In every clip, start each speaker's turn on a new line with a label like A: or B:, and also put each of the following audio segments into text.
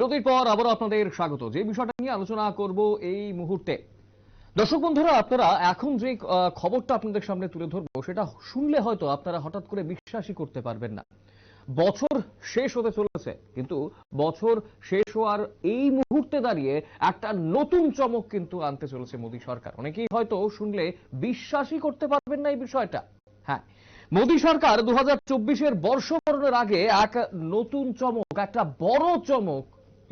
A: বিরতির পর আবারও আপনাদের স্বাগত। যে বিষয়টা নিয়ে আলোচনা করব এই মুহূর্তে। দর্শক বন্ধুরা, আপনারা এখন যে খবরটা আপনাদের সামনে তুলে ধরবো, সেটা শুনলে হয়তো আপনারা হঠাৎ করে বিশ্বাসই করতে পারবেন না। বছর শেষ হতে চলেছে, কিন্তু বছর শেষ হওয়ার এই মুহূর্তে দাঁড়িয়ে একটা নতুন চমক কিন্তু আনতে চলেছে মোদী সরকার। অনেকেই হয়তো শুনলে বিশ্বাসই করতে পারবেন না এই বিষয়টা। হ্যাঁ মোদী সরকার দু হাজার চব্বিশের বর্ষবরণের আগে এক নতুন চমক, একটা বড় চমক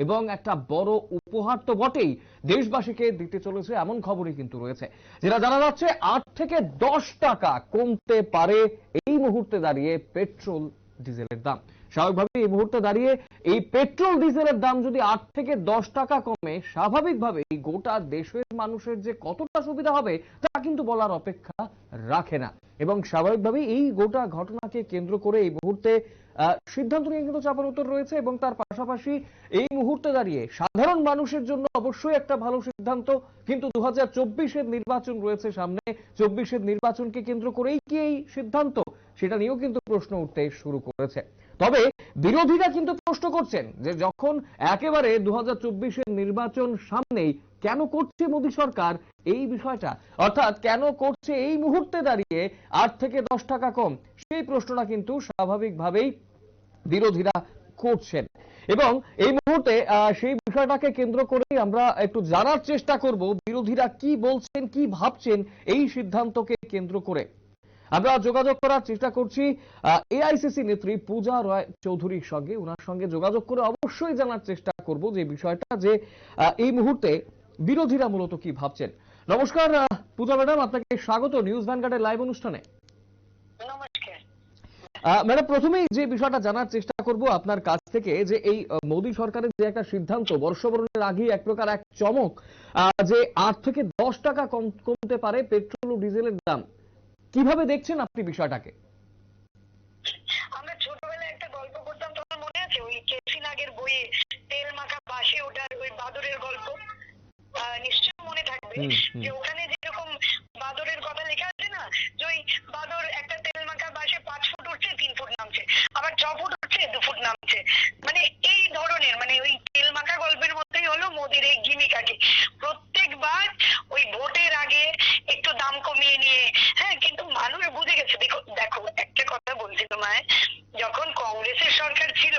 A: এবং একটা বড় উপহার তো বটেই। দেশবাসীকে দিতে চলেছে এমন খবরই কিন্তু রয়েছে, যেটা জানা যাচ্ছে আট থেকে দশ টাকা কমতে পারে এই মুহূর্তে দাঁড়িয়ে পেট্রোল ডিজেলের দাম। স্বাভাবিকভাবে এই মুহূর্তে দাঁড়িয়ে এই পেট্রোল ডিজেলের দাম যদি আট থেকে দশ টাকা কমে স্বাভাবিকভাবেই গোটা দেশের মানুষের যে কতটা সুবিধা হবে, তা কিন্তু বলার অপেক্ষা রাখে না। এবং স্বাভাবিকভাবেই এই গোটা ঘটনাকে কেন্দ্র করে এই মুহূর্তে সিদ্ধান্ত নিয়ে কিন্তু চাপার উত্তর রয়েছে এবং তার পাশাপাশি এই মুহূর্তে দাঁড়িয়ে সাধারণ মানুষের জন্য অবশ্যই একটা ভালো সিদ্ধান্ত। কিন্তু দু হাজার নির্বাচন রয়েছে সামনে। চব্বিশের নির্বাচনকে কেন্দ্র করেই কি এই সিদ্ধান্ত? সেটা নিয়েও কিন্তু প্রশ্ন উঠতে শুরু করেছে। তবে বিরোধীরা কিন্তু প্রশ্ন করছেন যে যখন একেবারে দু হাজার নির্বাচন সামনেই কেন করছে মোদী সরকার এই বিষয়টা? অর্থাৎ কেন করছে এই মুহূর্তে দাঁড়িয়ে আট থেকে দশ টাকা কম? সেই প্রশ্নটা কিন্তু স্বাভাবিকভাবেই বিরোধীরা করছেন। এবং এই মুহূর্তে সেই বিষয়টাকে কেন্দ্র করেই আমরা একটু জানার চেষ্টা করব, বিরোধীরা কি বলছেন, কি ভাবছেন, এই সিদ্ধান্তকে কেন্দ্র করে। আমরা যোগাযোগ করার চেষ্টা করছি এআইসিসি নেত্রী পূজা রয় চৌধুরীর সঙ্গে। ওনার সঙ্গে যোগাযোগ করে অবশ্যই জানার চেষ্টা করব যে বিষয়টা যে এই মুহূর্তে বিরোধীরা মূলত কি ভাবছেন। নমস্কার পূজা ম্যাডাম আপনাকে স্বাগত নিউজ ভ্যানগার্ডের লাইভ অনুষ্ঠানে। ম্যাডাম প্রথমেই যে বিষয়টা জানার চেষ্টা করব আপনার কাছ থেকে যে এই মোদী সরকারের যে একটা সিদ্ধান্ত বর্ষবরণের আগে এক প্রকার এক চমক আহ, যে আট থেকে দশ টাকা কম কমতে পারে পেট্রোল ও ডিজেলের দাম। কীভাবে দেখছেন আপনি বিষয়টাকে?
B: আমরা ছোটবেলায় একটা গল্প করতাম তোমার মনে আছে? ওই কেসি নাগের বইয়ে তেল মাখা বাসে ওঠার ওই বাদরের গল্প? নিশ্চয়ই মনে থাকবে। যে ওখানে যেরকম বাদরের কথা লেখা আছে না যে ওই বাদর একটা তেল মাখা বাসে পাঁচ ফুট উঠছে তিন ফুট নামছে। আবার ছ ফুট উঠছে দু ফুট নামছে। মানে এই ধরনের মানে ওই তেল মাখা গল্পের মধ্যেই হলো মোদির এই প্রত্যেকবার ওই ভোটের আগে একটু দাম কমিয়ে নিয়ে হ্যাঁ কিন্তু মানুষ বুঝে গেছে দেখো দেখো একটা কথা বলছি তোমায় যখন কংগ্রেসের সরকার ছিল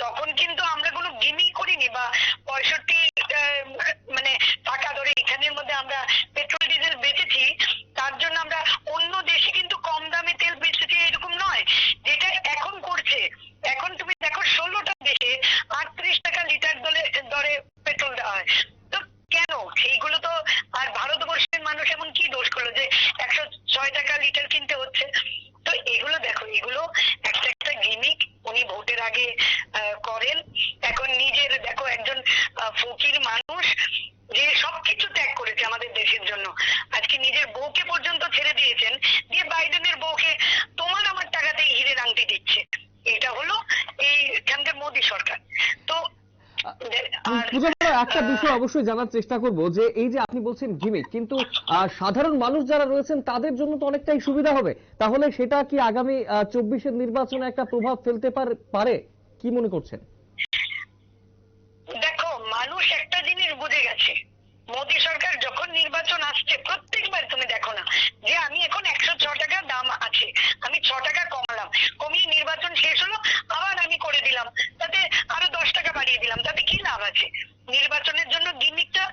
B: তখন কিন্তু আমরা কোনো গিমি করিনি বা পঁয়ষট্টি আহ, মানে টাকা ধরে এখানের মধ্যে আমরা পেট্রোল ডিজেল বেচেছি তার জন্য আমরা অন্য দেশে কিন্তু কম দামে তেল বেচেছি এরকম নয় যেটা এখন করছে এখন তুমি দেখো ষোলোটা দেশে আটত্রিশ টাকা লিটার দরে দরে পেট্রোল দেওয়া হয় তো কেন সেইগুলো তো আর ভারতবর্ষের মানুষ এমন কি দোষ করল যে একশো ছয় টাকা লিটার কিনতে হচ্ছে তো এগুলো দেখো এগুলো একটা একটা গিমিক উনি ভোটের আগে আহ, করেন এখন নিজের দেখো একজন আহ, ফকির মানুষ যে সবকিছু ত্যাগ করেছে আমাদের দেশের জন্য। আজকে নিজের বউকে পর্যন্ত ছেড়ে দিয়েছেন দিয়ে বাইডেনের বউকে তোমার আমার টাকাতেই হিরের আংটি দিচ্ছে। এটা হলো এইখানকার মোদী সরকার। তো
A: একটা বিষয় অবশ্যই জানার চেষ্টা করব যে এই যে আপনি বলছেন গিমিক কিন্তু আহ, সাধারণ মানুষ যারা রয়েছেন তাদের জন্য তো অনেকটাই সুবিধা হবে। তাহলে সেটা কি আগামী চব্বিশের নির্বাচনে একটা প্রভাব ফেলতে পারে? কি মনে করছেন?
B: মানুষ একটা জিনিস বুঝে গেছে। মোদী সরকার যখন নির্বাচন আসছে, প্রত্যেকবার তুমি দেখো না যে আমি এখন একশো ছ টাকা দাম আছে, আমি ছ টাকা কমালাম। কমিয়ে নির্বাচন শেষ হলো, আবার আমি করে দিলাম। তাতে আরও দশ টাকা বাড়িয়ে দিলাম, তাতে কি লাভ আছে? নির্বাচনের জন্য গিমিকটা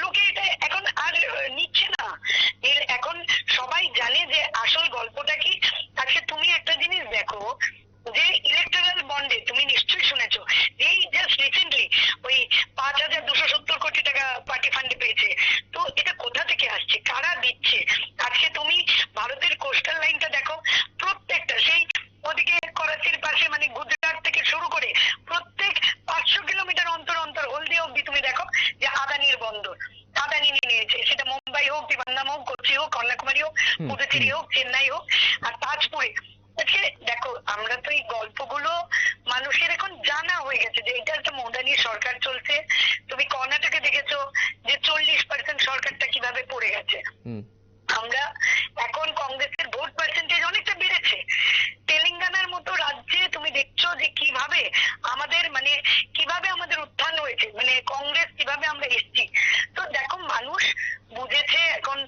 B: লোকে এটা এখন আর নিচ্ছে না। এখন সবাই জানে যে আসল গল্পটা কি। আজকে তুমি একটা জিনিস দেখো যে ইলেকট্রাল বন্ডে তুমি নিশ্চয়ই শুনেছো এই জাস্ট রিসেন্টলি ওই পাঁচ হাজার দুশো সত্তর কোটি টাকা পার্টি ফান্ডে পেয়েছে তো এটা কোথা থেকে আসছে কারা দিচ্ছে আজকে তুমি ভারতের কোস্টাল লাইনটা দেখো প্রত্যেকটা সেই ওদিকে করাচির পাশে মানে গুজরাট থেকে শুরু করে প্রত্যেক পাঁচশো কিলোমিটার অন্তর অন্তর হলদিয়া অব্দি তুমি দেখো যে আদানির বন্দর আদানি নিয়ে নিয়েছে সেটা মুম্বাই হোক বিমাননাম হোক কোচি হোক কন্যাকুমারী হোক
A: হুম,
B: পুদুচেরি হোক চেন্নাই হোক আর তাজপুরে আজকে দেখো আমরা তো এই গল্পগুলো মানুষের এখন জানা হয়ে গেছে যে এটা একটা মৌদানি সরকার চলছে। তুমি কর্ণাটকে দেখেছ যে চল্লিশ পার্সেন্ট সরকারটা কীভাবে পড়ে গেছে। আমরা এখন কংগ্রেসের ভোট পার্সেন্টেজ অনেকটা বেড়েছে তেলেঙ্গানার মতো রাজ্যে তুমি দেখছ যে কীভাবে আমাদের মানে কীভাবে আমাদের উত্থান হয়েছে হয়েছে মানে কংগ্রেস কীভাবে আমরা এসছি তো দেখো মানুষ বুঝেছে এখন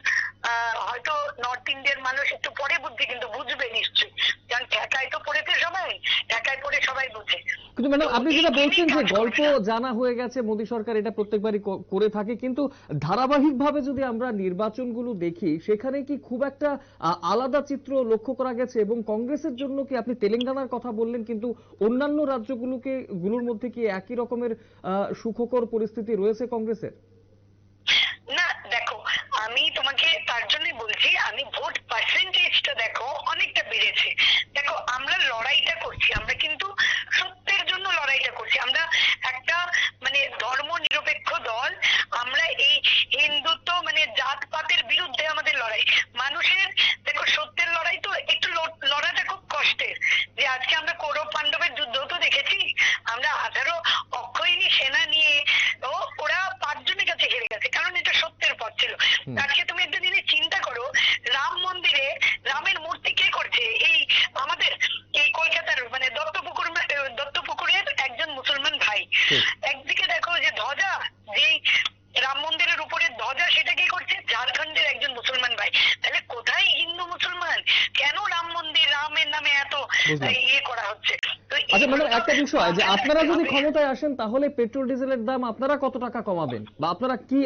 B: আহ, হয়তো নর্থ ইন্ডিয়ার মানুষ একটু পরে বুদ্ধি কিন্তু বুঝবে নিশ্চয়ই কারণ ঠেকায় তো পড়েছে সবাই ঠেকায় পড়ে সবাই বুঝে
A: কিন্তু ম্যাডাম আপনি যেটা বলছেন যে গল্প জানা হয়ে গেছে মোদী সরকার এটা প্রত্যেকবারই করে থাকে কিন্তু ধারাবাহিকভাবে যদি আমরা নির্বাচনগুলো দেখি সেখানে কি খুব একটা আলাদা চিত্র লক্ষ্য করা গেছে? এবং কংগ্রেসের জন্য কি আপনি তেলেঙ্গানার কথা বললেন কিন্তু অন্যান্য রাজ্যগুলোকে গুলোর মধ্যে কি একই রকমের সুখকর পরিস্থিতি রয়েছে কংগ্রেসের?
B: না দেখো আমি তোমাকে তার জন্যই বলছি আমি ভোট পার্সেন্টেজটা দেখো অনেকটা বেড়েছে। দেখো আমরা লড়াইটা করছি আমরা কিন্তু সত্যের জন্য লড়াইটা করছি আমরা একটা মানে ধর্ম নিরপেক্ষ দল আমরা এই হিন্দুত্ব মানে জাতপাতের বিরুদ্ধে আমাদের লড়াই মানুষের দেখো সত্যের লড়াই তো একটু ল- লড়াটা খুব কষ্টের যে আজকে আমরা কৌরব পাণ্ডবের যুদ্ধ তো দেখেছি আমরা আঠারো অক্ষয়িনী সেনা নিয়ে ও ওরা পাঁচজনের কাছে হেরে গেছে কারণ এটা সত্যের পথ ছিল
A: হুম।
B: আজকে তুমি একটা জিনিস চিন্তা করো রাম মন্দিরে রামের মূর্তি কে করছে এই আমাদের এই কলকাতার মানে দত্তপুকুর দত্তপুকুরের একজন মুসলমান ভাই
A: ঠিক।
B: একদিকে দেখো যে ধ্বজা যেই রাম মন্দিরের উপরে ধ্বজা সেটা কি করছে ঝাড়খণ্ডের একজন মুসলমান ভাই তাহলে কোথায় হিন্দু মুসলমান কেন রাম মন্দির রামের নামে এত
A: বুঝলাম।
B: ইয়ে করা হচ্ছে।
A: আচ্ছা ম্যাডাম একটা বিষয় যে আপনারা যদি ক্ষমতায় আসেন তাহলে পেট্রোল ডিজেলের দাম আপনারা কত টাকা কমাবেন? বা আপনারা কি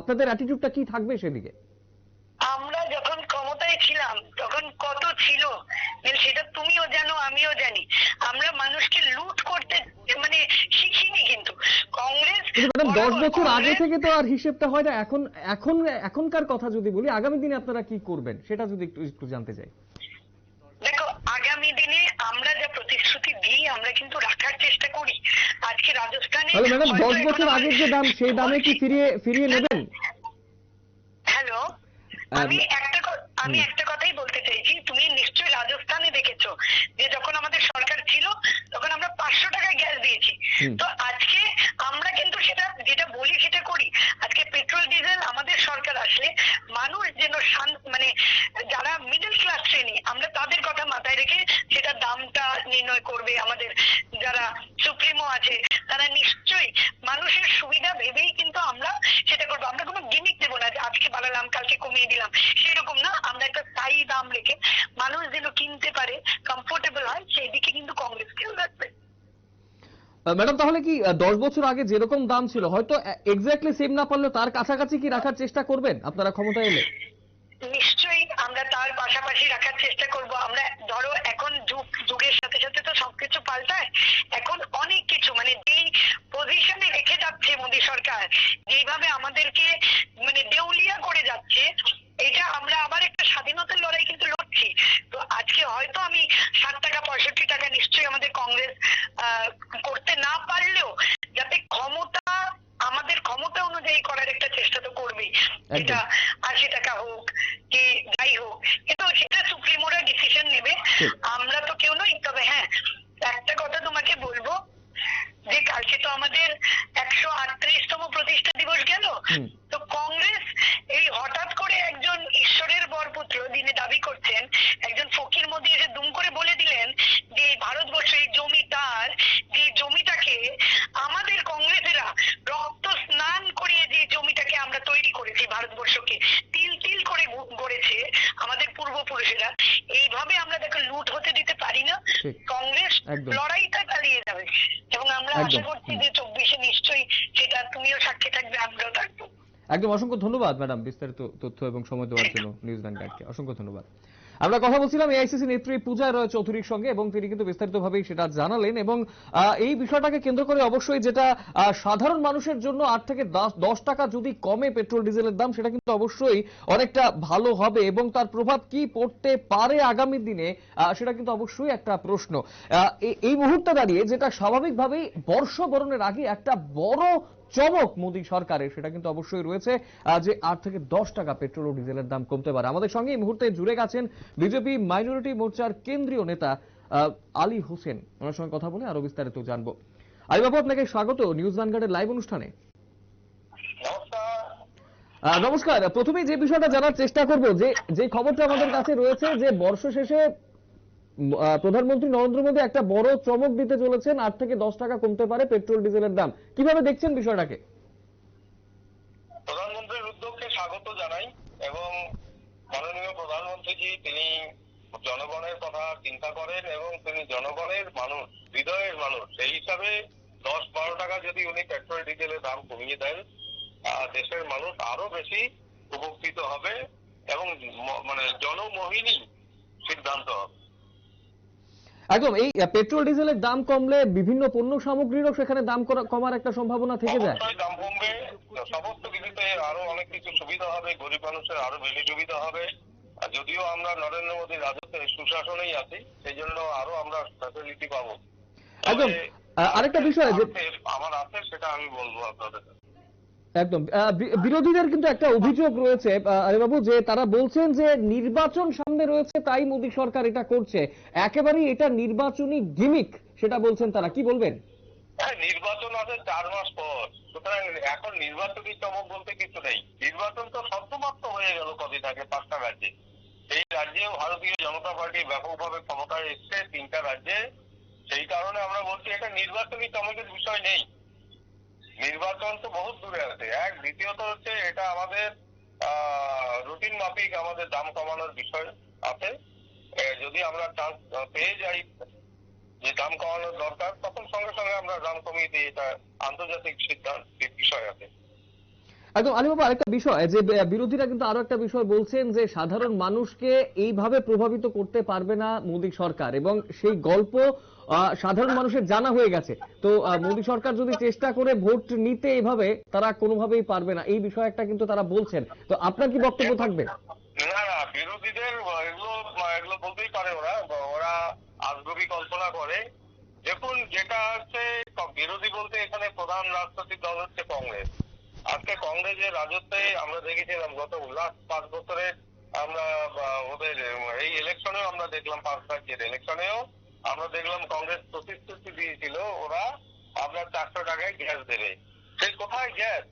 A: আপনাদের অ্যাটিটিউডটা কি থাকবে সেদিকে?
B: আমরা যখন ক্ষমতায় ছিলাম তখন কত ছিল? মানে সেটা তুমিও জানো আমিও জানি। আমরা মানুষকে লুট করতে মানে শিখিনি কিন্তু। কংগ্রেস
A: দশ বছর আগে থেকে তো আর হিসেবটা হয় না। এখন এখন এখনকার কথা যদি বলি আগামী দিনে আপনারা কি করবেন? সেটা যদি একটু একটু জানতে চাই
B: দেখো আগামী দিনে আমরা যা প্রতিশ্রুতি দিই আমরা কিন্তু রাখার চেষ্টা করি। আজকে রাজস্থানে
A: হ্যালো ম্যাডাম
B: হয়তো
A: দশ
B: এখন
A: বছর আগের যে দাম সেই দামে কি ফিরিয়ে ফিরিয়ে নেবেন?
B: হ্যালো? আমি একটা আমি একটা কথাই বলতে চাইছি তুমি নিশ্চয়ই রাজস্থানে দেখেছ যে যখন আমাদের সরকার ছিল তখন আমরা পাঁচশো টাকায় গ্যাস দিয়েছি। তো আজকে আমরা কিন্তু সেটা যেটা বলি সেটা করি। আজকে পেট্রোল ডিজেল আমাদের সরকার আসলে মানুষ যেন মানে যারা মিডল ক্লাস শ্রেণি আমরা তাদের কথা মাথায় রেখে সেটা দামটা নির্ণয় করবে। আমাদের যারা সুপ্রিমো আছে তারা নিশ্চয়ই মানুষের সুবিধা ভেবেই কিন্তু আমরা সেটা করব আমরা কোনো গিমিক দেবো না যে আজকে বাড়ালাম কালকে কমিয়ে দিলাম সেরকম না আমরা একটা স্থায়ী দাম রেখে মানুষ যেন কিনতে পারে কমফোর্টেবল হয় সেই দিকে কিন্তু কংগ্রেস খেয়াল রাখবে
A: আহ, ম্যাডাম, তাহলে কি দশ বছর আগে যেরকম দাম ছিল, হয়তো এক্স্যাক্টলি সেম না পারলেও তার কাছাকাছি কি রাখার চেষ্টা করবেন? আপনারা ক্ষমতা এলে।
B: নিশ্চয়ই আমরা তার পাশাপাশি রাখার চেষ্টা করব। আমরা, ধরো, এখন যুগ, যুগের সাথে সাথে তো সবকিছু পাল্টায়। এখন অনেক কিছু মানে যেই পজিশনে রেখে যাচ্ছে মোদী সরকার যেভাবে আমাদেরকে মানে দেউলিয়া করে যাচ্ছে এটা আমরা আবার একটা স্বাধীনতার লড়াই কিন্তু লড়ছি তো আজকে হয়তো আমি ষাট টাকা পঁয়ষট্টি টাকা নিশ্চয়ই আমাদের কংগ্রেস আহ, করতে না পারলেও যাতে ক্ষমতা আমাদের ক্ষমতা অনুযায়ী করার একটা চেষ্টা তো করবেই এটা আশি টাকা হোক কি যাই হোক কিন্তু সেটা সুপ্রিমোরা ডিসিশন নেবে
A: ঠিক।
B: আমরা তো কেউ নই তবে হ্যাঁ একটা কথা তোমাকে বলব যে কালকে তো আমাদের একশো আটত্রিশতম প্রতিষ্ঠা দিবস গেল। তো কংগ্রেস এই হঠাৎ করে একজন ঈশ্বরের বরপুত্র যিনি দাবি করছেন একজন ফকির মোদী এসে দুম করে বলে দিলেন যে এই ভারতবর্ষ এই জমি তার যে জমিটাকে আমাদের কংগ্রেসেরা রক্ত স্নান করিয়ে যে জমিটাকে আমরা তৈরি করেছি ভারতবর্ষকে তিল তিল করে গড়েছে আমাদের পূর্বপুরুষেরা এইভাবে আমরা দেখো লুট হতে দিতে পারি না। কংগ্রেস
A: একদম।
B: আমরা
A: একদম।
B: আশা করছি যে চব্বিশে নিশ্চয়ই সেটা তুমিও সাক্ষী থাকবে আমরাও থাকব
A: একদম অসংখ্য ধন্যবাদ, ম্যাডাম, বিস্তারিত তথ্য এবং সময় দেওয়ার জন্য নিউজ নাইন গাইডকে। অসংখ্য ধন্যবাদ। আমরা কথা বলছিলাম এআইসিসি নেত্রী পূজা রয় চৌধুরীর সঙ্গে এবং তিনি কিন্তু বিস্তারিতভাবেই সেটা জানালেন এবং এই বিষয়টাকে কেন্দ্র করে অবশ্যই যেটা সাধারণ মানুষের জন্য আট থেকে দশ- টাকা যদি কমে পেট্রোল, ডিজেলের দাম, সেটা কিন্তু অবশ্যই অনেকটা ভালো হবে এবং তার প্রভাব কি পড়তে পারে আগামী দিনে সেটা কিন্তু অবশ্যই একটা প্রশ্ন। এই মুহূর্তে দাঁড়িয়ে যেটা স্বাভাবিকভাবেই বর্ষবরণের আগে একটা বড় চমক মোদী সরকারের সেটা কিন্তু অবশ্যই রয়েছে যে আট থেকে দশ টাকা পেট্রোল ও ডিজেলের দাম কমতে পারে। আমাদের সঙ্গে এই মুহূর্তে জুড়ে গেছেন বিজেপি মাইনরিটি মোর্চার কেন্দ্রীয় নেতা আলী হোসেন। ওনার সঙ্গে কথা বলে আরও বিস্তারিত জানব। আলী বাবু আপনাকে স্বাগত নিউজ ভ্যানগার্ডের লাইভ অনুষ্ঠানে। নমস্কার। প্রথমেই যে বিষয়টা জানার চেষ্টা করব যে যে খবরটা আমাদের কাছে রয়েছে যে বর্ষ শেষে প্রধানমন্ত্রী নরেন্দ্র মোদী একটা বড় চমক দিতে চলেছেন। আট থেকে দশ টাকা কমতে পারে পেট্রোল, ডিজেলের দাম। কীভাবে দেখছেন বিষয়টাকে?
C: প্রধানমন্ত্রীর উদ্যোগকে স্বাগত জানাই এবং মাননীয় প্রধানমন্ত্রীজি তিনি জনগণের কথা চিন্তা করেন এবং তিনি জনগণের মানুষ, হৃদয়ের মানুষ। সেই হিসাবে দশ বারো টাকা যদি উনি পেট্রোল, ডিজেলের দাম কমিয়ে দেন দেশের মানুষ আরও বেশি উপকৃত হবে এবং মানে জনমোহিনী সিদ্ধান্ত হবে।
A: একদম এই পেট্রোল ডিজেলের দাম কমলে বিভিন্ন পণ্য সামগ্রীরও সেখানে দাম কমার একটা সম্ভাবনা থেকে যায়
C: দাম কমবে সমস্ত কিছুতে আরও অনেক কিছু সুবিধা হবে গরিব মানুষের আরও বেশি সুবিধা হবে আর যদিও আমরা নরেন্দ্র মোদীর রাজত্বে সুশাসনেই আছি সেই জন্য আরও আমরা ফ্যাসিলিটি পাবো
A: একদম। আরেকটা বিষয়
C: আমার আছে সেটা আমি বলব আপনাদের।
A: একদম। বিরোধীদের কিন্তু একটা অভিযোগ রয়েছে আহ, আরেবাবু যে তারা বলছেন যে নির্বাচন সামনে রয়েছে তাই মোদী সরকার এটা করছে। একেবারেই এটা নির্বাচনী গিমিক সেটা বলছেন তারা। কি বলবেন?
C: হ্যাঁ নির্বাচন আছে চার মাস পর। সুতরাং এখন নির্বাচনী চমক বলতে কিছু নেই। নির্বাচন তো সদ্যমাত্র হয়ে গেল কদিন আগে পাঁচটা রাজ্যে। এই রাজ্যে ভারতীয় জনতা পার্টি ব্যাপকভাবে ক্ষমতায় এসছে তিনটা রাজ্যে। সেই কারণে আমরা বলছি এটা নির্বাচনী চমকের বিষয় নেই। নির্বাচন তো বহুত দূরে আছে। এক, দ্বিতীয়ত হচ্ছে এটা আমাদের রুটিন মাফিক আমাদের দাম কমানোর বিষয় আছে। যদি আমরা চান্স পেয়ে যাই যে দাম কমানোর দরকার, তখন সঙ্গে সঙ্গে আমরা দাম কমিয়ে দিই এটা আন্তর্জাতিক সিদ্ধান্ত বিষয় আছে।
A: একদম আলিবাবু আরেকটা বিষয়, যে বিরোধীরা কিন্তু আরও একটা বিষয় বলছেন যে সাধারণ মানুষকে এইভাবে প্রভাবিত করতে পারবে না মোদী সরকার। এবং সেই গল্প সাধারণ মানুষের জানা হয়ে গেছে। তো মোদী সরকার যদি চেষ্টা করে ভোট নিতে এইভাবে, তারা কোনোভাবেই পারবে না। এই বিষয় একটা কিন্তু তারা বলছেন। তো আপনার কি বক্তব্য থাকবে?
C: বিরোধীদের এগুলো বলতেই পারে ওরা। ওরা আজগবি কল্পনা করে। দেখুন, যেটা হচ্ছে বিরোধী বলতে এখানে প্রধান রাজনৈতিক দল হচ্ছে কংগ্রেস। আজকে কংগ্রেসের রাজত্বে আমরা দেখেছিলাম গত লাস্ট পাঁচ বছরে আমরা ওদের, এই ইলেকশনেও আমরা দেখলাম পাঁচ রাজ্যের ইলেকশনেও আমরা দেখলাম কংগ্রেস প্রতিশ্রুতি দিয়েছিল ওরা আপনার চারশো টাকায় গ্যাস দেবে। সেই কোথায় গ্যাস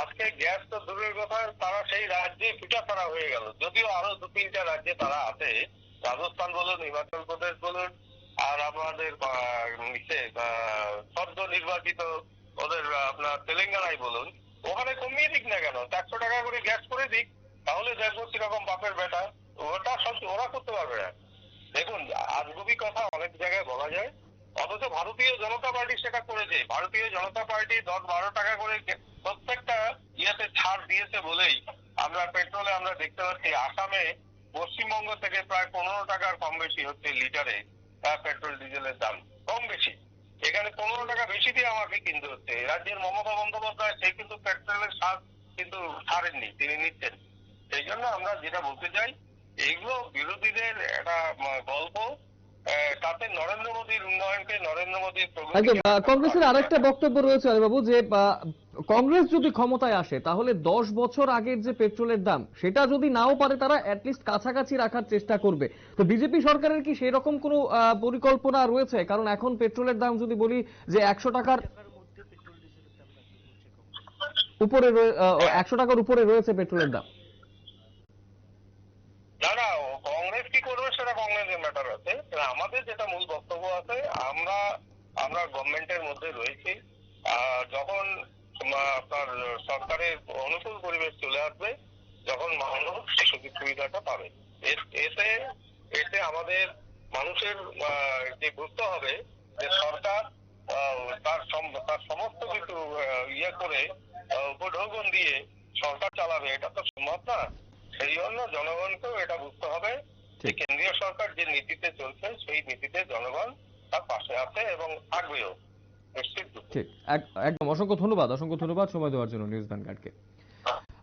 C: আজকে গ্যাস তো দূরের কথা, তারা সেই রাজ্যে পিঠাফাড়া হয়ে গেল। যদিও আরও দু তিনটা রাজ্যে তারা আছে, রাজস্থান বলুন, হিমাচল প্রদেশ বলুন, আর আমাদের সদ্য নির্বাচিত ওদের, আপনার তেলেঙ্গানায় বলুন ওখানে কমিয়ে দিক না কেন? চারশো টাকা করে গ্যাস করে দিক, তাহলে দেখব কীরকম বাপের বেটা। ওটা সব ওরা করতে পারবে না। দেখুন, আজগুবি কথা অনেক জায়গায় বলা যায়। অথচ ভারতীয় জনতা পার্টি সেটা করেছে। ভারতীয় জনতা পার্টি দশ বারো টাকা করে প্রত্যেকটা ইয়েতে ছাড় দিয়েছে বলেই আমরা পেট্রোলে আমরা দেখতে পাচ্ছি, আসামে পশ্চিমবঙ্গ থেকে প্রায় পনেরো টাকার কম বেশি হচ্ছে লিটারে পেট্রোল ডিজেলের দাম। কম বেশি। এখানে পনেরো টাকা বেশি দিয়ে আমাকে কিনতে হচ্ছে। রাজ্যের মমতা বন্দ্যোপাধ্যায়, সে কিন্তু পেট্রোলের সার কিন্তু ছাড়েননি, তিনি নিচ্ছেন। সেই জন্য আমরা যেটা বলতে চাই এইগুলো বিরোধীদের একটা গল্প। তাতে নরেন্দ্র মোদীর উন্নয়নকে, নরেন্দ্র মোদীর
A: কংগ্রেসের আরেকটা বক্তব্য রয়েছে আলিবাবু যে কংগ্রেস যদি ক্ষমতায় আসে তাহলে দশ বছর আগের যে পেট্রোলের দাম সেটা যদি নাও পারে তারা অ্যাটলিস্ট কাছাকাছি রাখার চেষ্টা করবে। তো বিজেপি সরকারের কি সেরকম কোনো আহ, পরিকল্পনা রয়েছে? কারণ এখন পেট্রোলের দাম যদি বলি যে একশো টাকার উপরে একশো টাকার উপরে রয়েছে পেট্রোলের দাম।
C: আমাদের যেটা মূল বক্তব্য আছে আমরা আমরা গভর্নমেন্টের মধ্যে রয়েছি। যখন আপনার সরকারের অনুকূল পরিবেশ চলে আসবে যখন মানুষ সুযোগ সুবিধাটা পাবে। এতে এতে আমাদের মানুষের যে বুঝতে হবে যে সরকার তার তার সমস্ত কিছু ইয়ে করে উপঢৌকন দিয়ে সরকার চালাবে এটা তো সম্ভব না। সেই জন্য জনগণকেও এটা বুঝতে হবে যে কেন্দ্রীয় সরকার যে নীতিতে চলছে সেই নীতিতে জনগণ তার পাশে আছে এবং থাকবেও।
A: ঠিক এক- একদম। অসংখ্য ধন্যবাদ অসংখ্য ধন্যবাদ সময় দেওয়ার জন্য নিউজ ভ্যানগার্ডকে।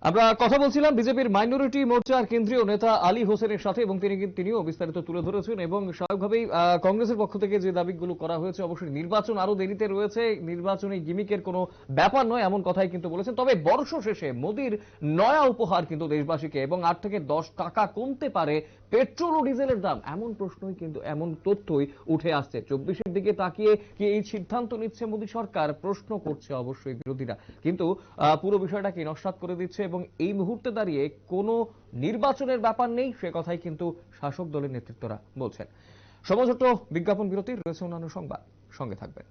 A: আমরা কথা বলছিলাম বিজেপির মাইনরিটি মোর্চার কেন্দ্রীয় নেতা আলী হোসেনের সাথে এবং তিনি তিনিও বিস্তারিত তুলে ধরেছেন এবং স্বাভাবিকভাবেই কংগ্রেসের পক্ষ থেকে যে দাবিগুলো করা হয়েছে অবশ্যই নির্বাচন আরও দেরিতে রয়েছে। নির্বাচনী গিমিকের কোনো ব্যাপার নয় এমন কথাই কিন্তু বলেছেন। তবে বর্ষ শেষে মোদির নয়া উপহার কিন্তু দেশবাসীকে এবং আট থেকে দশ টাকা কমতে পারে পেট্রোল ও ডিজেলের দাম। এমন প্রশ্নই কিন্তু এমন তথ্যই উঠে আসছে। চব্বিশের দিকে তাকিয়ে কি এই সিদ্ধান্ত নিচ্ছে মোদী সরকার? প্রশ্ন করছে অবশ্যই বিরোধীরা। কিন্তু পুরো বিষয়টাকে নস্বাত করে দিচ্ছে এবং এই মুহূর্তে দাঁড়িয়ে কোনো নির্বাচনের ব্যাপার নেই, সে কথাই কিন্তু শাসক দলের নেতৃত্বরা বলছেন। সমাজত বিজ্ঞাপন বিরতি রয়েছে অন্যান্য সংবাদ। সঙ্গে থাকবেন।